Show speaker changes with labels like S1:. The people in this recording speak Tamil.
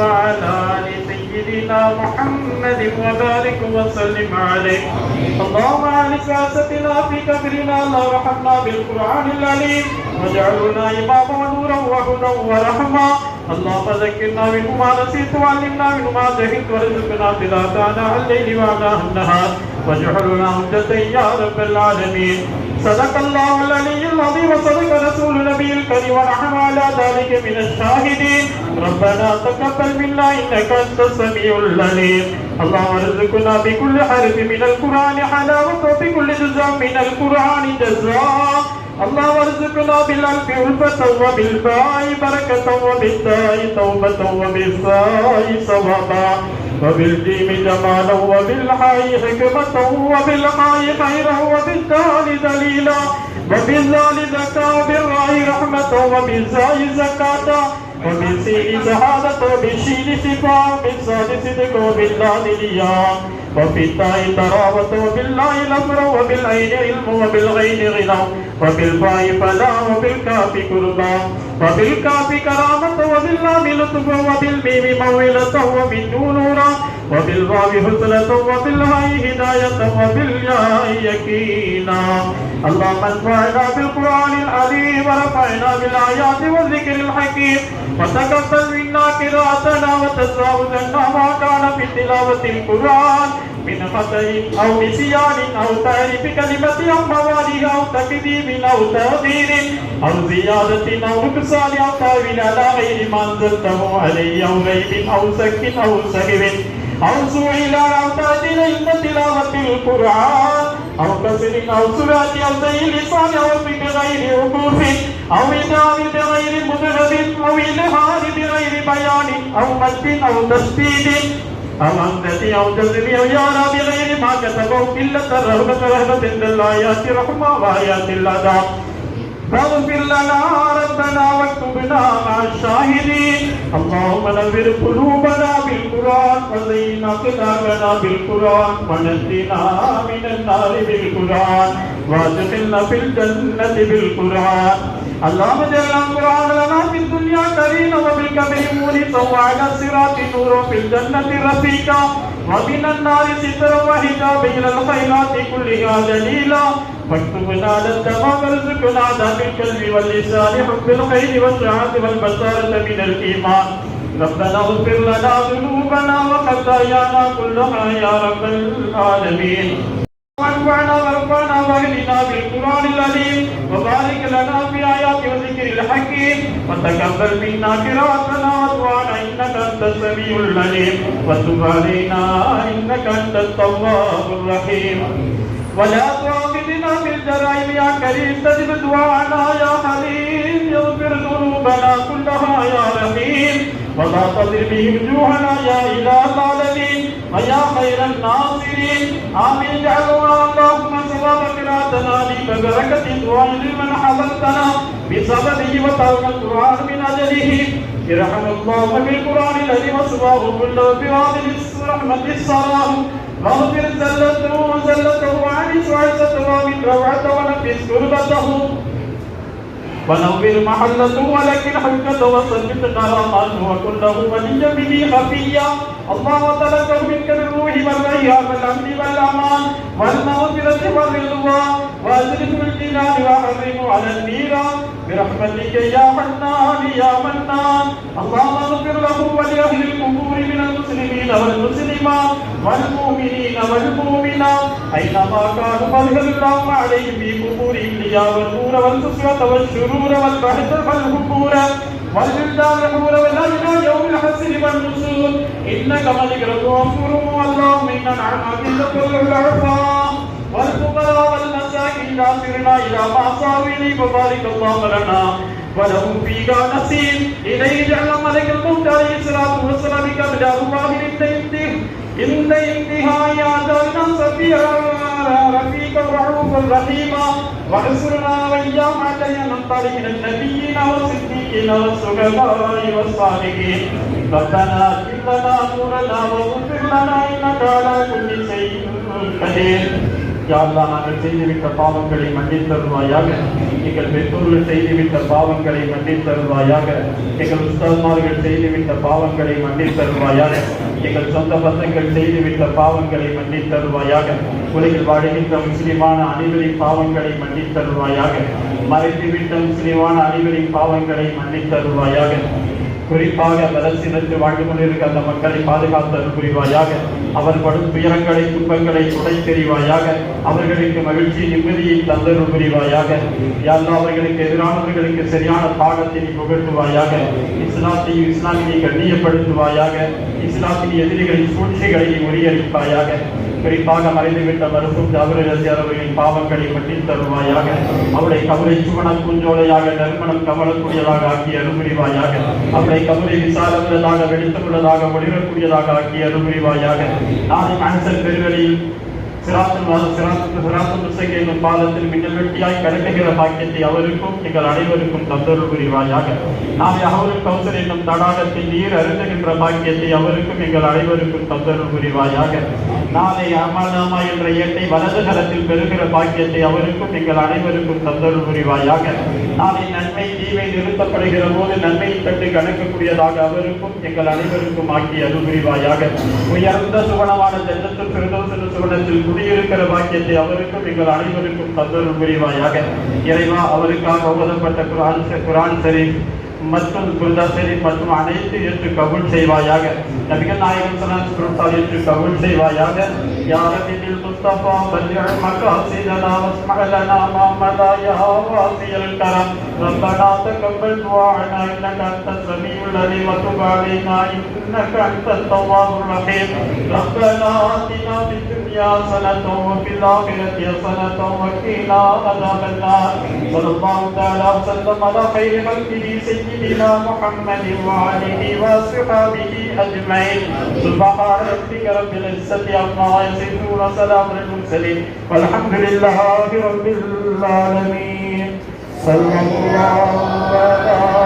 S1: وعلى آل سيدنا محمد وبارك وسلم عليه. اللهم أهل سياستنا في كبرنا اللهم ارحمنا بالقرآن العليم. واجعلنا اماما ونورا وهدى ورحمة. اللهم ذكرنا منه ما نسيت وعلمنا منه ما جهلت. وارزقنا تلاوة آناء الليل وآناء النهار. واجعلنا حجة يا رب العالمين. صدق الله العلي العظيم وصدق رسول النبي الكريم ونحن على ذلك من الشاهدين. ربنا تقبل منا إنك أنت السميع العليم. اللهم ارزقنا بكل حرف من القرآن حلاوة وبكل جزء من القرآن جزاء. اللهم ارزقنا بالألف الفة وبالباء بركة وبالتاء توبة وبالثاء ثوابا. وبالجيم جمالا وبالحاء حكمة وبالحاء خيرا وبالدال دليلا وبالذال زكاة وبالراء رحمة وبالزاء زكاة وبالسين شهادة وبالشين شفاء وبالصاد صدق وباللام لياء وفي التاء تراوة وبالله الأمر وبالعين علم وبالغين غنى. وبالباء فلا وبالكاف قربا وبالكاف كرامة وباللام لطف وبالميم مويلة وبالنون نورا. وبالواو حسنة وبالهاء هداية وبالياء يقينا. اللهم انفعنا بالقرآن العظيم ورفعنا بالآيات والذكر الحكيم وتقبل منا قراءتنا وتجاوزنا ما كان في تلاوة القرآن من خطأ أو نسيان أو تعريف كلمة أو مواليه أو تكذيب أو تغيير أو زيادة أو نقصان أو تأويل على غير ما أنزلته علي أو غيب أو سك أو سهو أو سئل أو تعديل عند تلاوة القرآن أو كسر أو سرعة أو زي لسان أو بغير وقوف أو إدام بغير مدرب أو إلهام بغير بيان أو مد أو تشديد أو أمدة أو جزم أو يارى بغير ما كتبه إلا الرهبة رهبة عند الآيات رحمة وآيات الأداء فاغفر لنا ربنا واكتبنا مع الشاهدين اللهم نور قلوبنا بالقران وزين اقدامنا بالقران ونجنا من النار بالقران وادخلنا في الجنه بالقران اللهم اجعل القران لنا في الدنيا كريما وبالكبر مونسا وعلى الصراط نورا في الجنه رفيقا ومن النار سترا وحجابا الى الخيرات كلها دليلا واكتبنا على التمام وارزقنا ذات الكلب واللسان حب الخير والسعادة والبصارة من الإيمان. ربنا اغفر لنا ذنوبنا وخطايانا كلها يا رب العالمين. وانفعنا وارفعنا واهدنا بالقران العليم. وبارك لنا في ايات وذكر الحكيم. وتقبل منا قراءتنا ودعانا انك انت السميع العليم. وتب علينا انك انت التواب الرحيم. ولا تؤاخذنا بالجرائم يا كريم تجب دعاءنا يا حليم. يغفر ذنوبنا كلها يا رحيم. ولا تضر به وجوهنا يا إله العالمين. ويا خير الناصرين آمين. اجعلنا اللهم ثواب قراءتنا لي ببركة دعاء لمن حفظتنا بسببه وتوبه القران من أجله. ارحم الله بالقرآن الذي وصفاه كله بهذه الرحمه السلام. واغفر زلته وزلته وعنس وعزته ومن روعته ونفس كربته ونور محلته ولكن حجته وثبت كرامته وكله وليا به خفيا الله تلقه منك بالروح والرياء والأمن والأمان. والمغفرة والرضوان واجلس بالجنان وحرمه على النيران برحمتك يا منان يا منان اللهم اغفر له ولأهل القبور من المسلمين والمسلمات والمؤمنين والمؤمنات أينما كانوا فاغفر اللهم عليهم في قبورهم ليا والنور والكسرة والشرور والبحث والهبور والبلدان الحور والأجنى يوم الحسر والنصور إنك ملك غفور اللهم إنا نعم بك كل العفاء والفقراء والمساكين لا سرنا إلى ما صاوي فبارك الله لنا ولهم فيك نصيب إليه جعل ملك الموت عليه الصلاة والسلام قبل أرواح عند انتهاء أجلنا سفيرا رفيقا رعوفا رحيما واحشرنا وإياهم علينا من طريق النبيين والصديقين والشهداء والصالحين ربنا اغفر لنا نورنا واغفر لنا إنك على كل شيء قدير யா நாங்கள் செய்துவிட்ட பாவங்களை மன்னித்தருவாயாக எங்கள் பெற்றோர்கள் செய்துவிட்ட பாவங்களை மன்னித்தருவாயாக எங்கள் உஸ்தாத்மார்கள் செய்துவிட்ட பாவங்களை மன்னித்தருவாயாக எங்கள் சொந்த பந்தங்கள் செய்துவிட்ட பாவங்களை மன்னித்தருவாயாக உலகில் வாழ்கின்ற முஸ்லிமான அனைவரின் பாவங்களை மன்னித்தருவாயாக மறைத்துவிட்ட முஸ்லிமான அனைவரின் பாவங்களை மன்னித்தருவாயாக குறிப்பாக வலசினத்து வாழ்ந்து கொண்டிருக்க அந்த மக்களை பாதுகாத்தல் புரிவாயாக. அவர் படும் துயரங்களை துன்பங்களை துடை தெரிவாயாக. அவர்களுக்கு மகிழ்ச்சி நிம்மதியை தந்தரும் புரிவாயாக. யாரும் அவர்களுக்கு எதிரானவர்களுக்கு சரியான பாடத்தை நீ புகழ்த்துவாயாக இஸ்லாத்தையும் இஸ்லாமியை கண்ணியப்படுத்துவாயாக. இஸ்லாத்தின் எதிரிகளின் சூழ்ச்சிகளை முறியடிப்பாயாக. குறிப்பாக மறைந்துவிட்ட மருத்துவம் ஜாபரசி அவர்களின் பாவங்களை பற்றி தருவாயாக அவளை கவலை சுவன குஞ்சோலையாக நறுமணம் கவலக்கூடியதாக ஆக்கி அருள்புரிவாயாக அவளை கவலை விசாலமுள்ளதாக வெடித்தமுள்ளதாக ஒளிரக்கூடியதாக ஆக்கி அருள்புரிவாயாக. நாளை மனசல் பெருவெளியில் சிராத்தும் சிராத்து என்னும் பாதத்தில் மின்னல் வெட்டியாய் கடக்குகிற பாக்கியத்தை அவருக்கும் எங்கள் அனைவருக்கும் தந்தருள் புரிவாயாக நாம் அவரும் கௌசர் என்னும் தடாகத்தில் நீர் அருந்துகின்ற பாக்கியத்தை அவருக்கும் எங்கள் அனைவருக்கும் தந்தருள் புரிவாயாக நாளை அமல்நாமா என்ற ஏட்டை வலது கலத்தில் பெறுகிற பாக்கியத்தை அவருக்கும் எங்கள் அனைவருக்கும் தந்தருள் புரிவாயாக நாளை நன்மை தீமை நிறுத்தப்படுகிற போது நன்மையை கண்டு கணக்கக்கூடியதாக அவருக்கும் எங்கள் அனைவருக்கும் ஆக்கி அருள் புரிவாயாக உயர்ந்த சுவனமான ஜன்னத்தில் பிரதோசன சுவனத்தில் கூடியிருக்கிற பாக்கியத்தை அவருக்கும் எங்கள் அனைவருக்கும் தந்தரும் புரிவாயாக. இறைவா அவருக்காக ஓதப்பட்ட குரான் குரான் ஷரீஃப் மற்றும் குர்தா ஷரீஃப் மற்றும் அனைத்து ஏற்று கபூல் செய்வாயாக. நபிகள் நாயகம் சலாம் குருத்தால் ஏற்று கபூல் செய்வாயாக. يا ربي بالمصطفى بلغ مقاصدنا واسمع لنا ما ملا يا واسع الكرم ربنا تقبل دعاءنا إنك أنت السميع الذي وتب علينا إنك أنت التواب الرحيم. ربنا آتنا في الدنيا حسنة وفي الآخرة حسنة وقنا عذاب النار. صلى الله تعالى وسلم على خير خلقه سيدنا محمد وعليه وصحبه أجمعين. سبحان ربك رب العزة عما يصفون. وسلام على المرسلين والحمد لله رب العالمين. صلى الله على